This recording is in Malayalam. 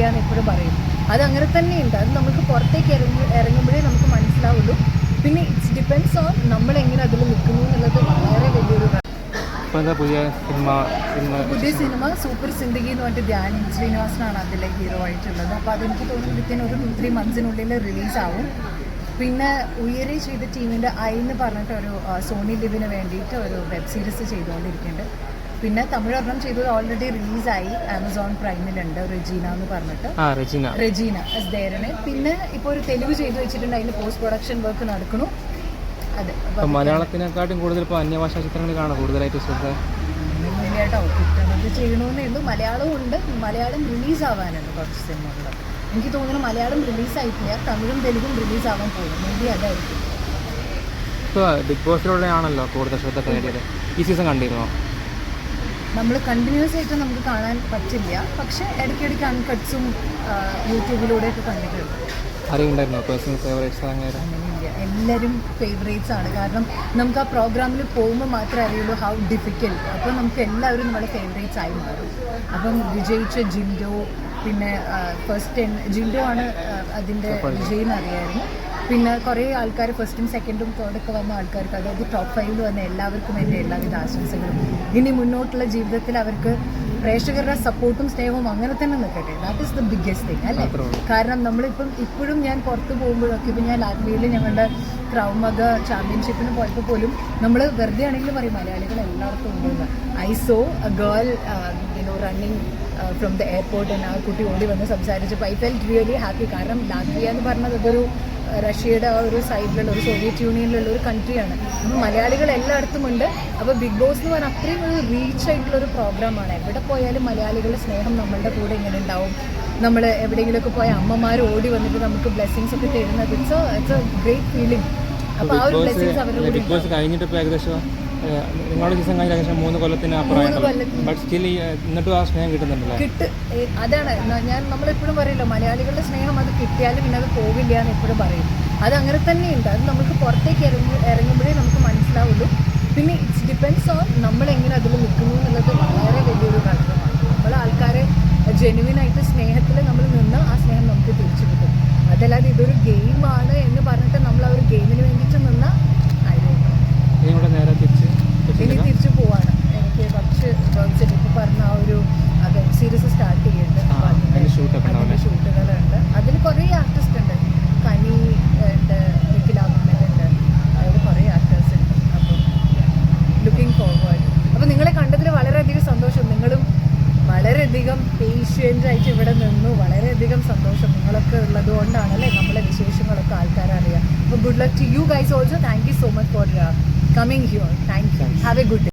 പോകില്ല എന്ന് എപ്പോഴും പറയും. അത് അങ്ങനെ തന്നെയുണ്ട്. അത് നമുക്ക് പുറത്തേക്ക് ഇറങ്ങി ഇറങ്ങുമ്പോഴേ നമുക്ക് മനസ്സിലാവുള്ളൂ. പിന്നെ ഇറ്റ്സ് ഡിപ്പെൻഡ്സ് ഓൺ നമ്മൾ എങ്ങനെ അതിൽ നിൽക്കുന്നു എന്നുള്ളത് വളരെ വലിയൊരു പുതിയ സിനിമ സിനിമ പുതിയ സിനിമ സൂപ്പർ സിന്ദഗി എന്ന് പറഞ്ഞിട്ട് ധ്യാൻ ശ്രീനിവാസനാണ് അതിലെ ഹീറോ ആയിട്ടുള്ളത്. അപ്പോൾ അതെനിക്ക് തോന്നുന്നു വിത്തിൻ ഒരു ത്രീ മന്ത്സിനുള്ളിൽ റിലീസാവും പിന്നെ ഉയരെ ചെയ്ത ടീമിന്റെ ഐ എന്ന് പറഞ്ഞിട്ട് ഒരു സോണി ലിവിന് വേണ്ടിയിട്ട് ഒരു വെബ് സീരീസ് ചെയ്തുകൊണ്ടിരിക്കുന്നുണ്ട്. പിന്നെ തമിഴ് ഒരെണ്ണം ചെയ്തത് ഓൾറെഡി റിലീസായി ആമസോൺ പ്രൈമിലുണ്ട് റെജീന എന്ന് പറഞ്ഞിട്ട്. റെജിന. റെജീന ദേരനെ പിന്നെ ഇപ്പോൾ ഒരു തെലുങ്ക് ചെയ്തു വെച്ചിട്ടുണ്ട്. അതിന്റെ പോസ്റ്റ് പ്രൊഡക്ഷൻ വർക്ക് നടക്കുന്നു. അതെ. മലയാളത്തിനെക്കാട്ടും കൂടുതൽ ഇപ്പോൾ അന്യഭാഷാ ചിത്രങ്ങൾ കാണാം. കൂടുതലായിട്ട് ശ്രദ്ധ കേട്ടോ കിട്ടുന്നത് ചെയ്യണമെന്നേ ഉള്ളൂ. മലയാളവും ഉണ്ട്. മലയാളം റിലീസ് ആവാനുണ്ട് കുറച്ച് സിനിമകൾ എനിക്ക് തോന്നുന്നു മലയാളം റിലീസ് ആയിട്ടില്ല. തമിഴും തെലുങ്കും റിലീസ് ആവാൻ പോകും. മേ ബി അതായിരിക്കും. ഇപ്പോൾ ബിഗ് ബോസിലൂടെയാണല്ലോ കൂടുതൽ ശ്രദ്ധ നേടിയത് ഈ സീസൺ കണ്ടിരുന്നോ? നമ്മൾ കണ്ടിന്യൂസ് ആയിട്ട് നമുക്ക് കാണാൻ പറ്റില്ല. പക്ഷെ ഇടയ്ക്കിടയ്ക്ക് അൺകട്ട്സും യൂട്യൂബിലൂടെയൊക്കെ കണ്ടിട്ടുണ്ട്. എല്ലാവരും ഫേവറേറ്റ്സ് ആണ്. കാരണം നമുക്ക് ആ പ്രോഗ്രാമിൽ പോകുമ്പോൾ മാത്രമേ അറിയുള്ളൂ ഹൗ ഡിഫിക്കൽട്ട് അപ്പോൾ നമുക്ക് എല്ലാവരും നമ്മുടെ ഫേവറേറ്റ്സ് ആയി മാറും. അപ്പം വിജയിച്ച ജിൻഡോ പിന്നെ ഫസ്റ്റ് ടെൻ ജിൻഡോ ആണ് അതിന്റെ വിജയം അറിയായിരുന്നു. പിന്നെ കുറേ ആൾക്കാർ ഫസ്റ്റും സെക്കൻഡും തേർഡൊക്കെ വന്ന ആൾക്കാർക്ക് അതായത് ടോപ്പ് ഫൈവിൽ വന്ന എല്ലാവർക്കും എന്റെ എല്ലാവിധ ആശംസകളും. ഇനി മുന്നോട്ടുള്ള ജീവിതത്തിൽ അവർക്ക് പ്രേക്ഷകരുടെ സപ്പോർട്ടും സ്നേഹവും അങ്ങനെ തന്നെ നിൽക്കട്ടെ. That is the biggest thing അല്ലേ. കാരണം നമ്മളിപ്പം ഇപ്പോഴും ഞാൻ പുറത്ത് പോകുമ്പോഴൊക്കെ ഇപ്പം ഞാൻ ആർമിയിൽ ഞങ്ങളുടെ ക്രൗമക ചാമ്പ്യൻഷിപ്പിന് പോയപ്പോൾ പോലും നമ്മൾ വെറുതെ ആണെങ്കിലും പറയും മലയാളികൾ എല്ലായിടത്തും ഉണ്ടെന്ന് I saw a girl you know running from the airport ആ കുട്ടി ഓടി വന്ന് സംസാരിച്ചപ്പോൾ ഐ ഫെൽ റിയലി ഹാപ്പി കാരണം ലാത്വിയ എന്ന് പറഞ്ഞത് അതൊരു റഷ്യയുടെ ആ ഒരു സൈഡിലുള്ള ഒരു സോവിയറ്റ് യൂണിയനിലുള്ള ഒരു കൺട്രിയാണ് അപ്പം മലയാളികൾ എല്ലായിടത്തും ഉണ്ട്. അപ്പോൾ ബിഗ് ബോസ് എന്ന് പറഞ്ഞാൽ അത്രയും ഒരു റീച്ച് ആയിട്ടുള്ള ഒരു പ്രോഗ്രാമാണ് എവിടെ പോയാലും മലയാളികളുടെ സ്നേഹം നമ്മളുടെ കൂടെ ഇങ്ങനെ ഉണ്ടാവും. നമ്മൾ എവിടെയെങ്കിലുമൊക്കെ പോയ അമ്മമാർ ഓടി വന്നിട്ട് നമുക്ക് ബ്ലെസ്സിങ്സ് ഒക്കെ തരുന്നത്. It's it's a great feeling അപ്പോൾ ആ ഒരു ബ്ലെസ്സിങ്സ് അവരുടെ കൂടെ കഴിഞ്ഞിട്ട് ഏകദേശം? നിങ്ങളുടെ ദിവസം കഴിഞ്ഞ ഏകദേശം മൂന്ന് കൊല്ലത്തിന് അപ്പുറമായിട്ടുള്ള ബട്ട് സ്റ്റിൽ എന്നിട്ടും ആ സ്നേഹം കിട്ടുന്നുണ്ടല്ലോ? കിട്ട് അതാണ്. ഞാൻ നമ്മളെപ്പോഴും പറയല്ലോ മലയാളികളുടെ സ്നേഹം അത് കിട്ടിയാലും പിന്നെ അത് പോകില്ല എന്ന് എപ്പോഴും പറയും. അത് അങ്ങനെ തന്നെയുണ്ട്. അത് നമുക്ക് പുറത്തേക്ക് ഇറങ്ങി ഇറങ്ങുമ്പോഴേ നമുക്ക് മനസ്സിലാവുള്ളൂ. പിന്നെ ഇറ്റ്സ് ഡിപ്പെൻഡ്സ് ഓൺ നമ്മൾ എങ്ങനെ അതിൽ നിൽക്കുന്നു എന്നുള്ളത് വളരെ വലിയൊരു കാര്യമാണ് നമ്മൾ ആൾക്കാരെ ജെനുവിനായിട്ട് സ്നേഹത്തിൽ നമ്മൾ നിന്ന് ആ സ്നേഹം നമുക്ക് തിരിച്ചു കിട്ടും. അതല്ലാതെ ഇതൊരു ഗെയിമാണ് എന്ന് പറഞ്ഞിട്ട് നമ്മൾ ആ ഒരു ഗെയിമിന് വേണ്ടിയിട്ട് നിന്ന ആയിരുന്നു ഇനി ഇവിടെ നേരെ തിരിച്ച് ഇനി കൊച്ചിയിലേക്ക് തിരിച്ചു പോവാണ് എനിക്ക് കുറച്ച് വർക്ക്സ് ഇപ്പോൾ പറഞ്ഞ ആ ഒരു വെബ് സീരീസ് സ്റ്റാർട്ട് ചെയ്യുന്നുണ്ട് ആ, അതിന്റെ shoot ഒക്കെ ഉണ്ടാവും അതിന്റെ ഷൂട്ടുകളുണ്ട് അതിൽ കുറേ ആർട്ടിസ്റ്റ് ഉണ്ട് കനി ഉണ്ട് നിഖിലാമുണ്ട് അതിൽ കുറേ ആക്ടേഴ്സ് ഉണ്ട് അപ്പം ലുക്കിംഗ് ഫോർവേഡ് അപ്പോൾ നിങ്ങളെ കണ്ടതിൽ വളരെയധികം സന്തോഷം നിങ്ങളും വളരെയധികം പേഷ്യന്റ് ആയിട്ട് ഇവിടെ നിന്നു. വളരെയധികം സന്തോഷം നിങ്ങളൊക്കെ ഉള്ളത് കൊണ്ടാണ് അല്ലേ നമ്മളെ വിശേഷങ്ങളൊക്കെ ആൾക്കാരറിയാം അപ്പോൾ good luck to you guys also thank you so much for coming here thank you have a good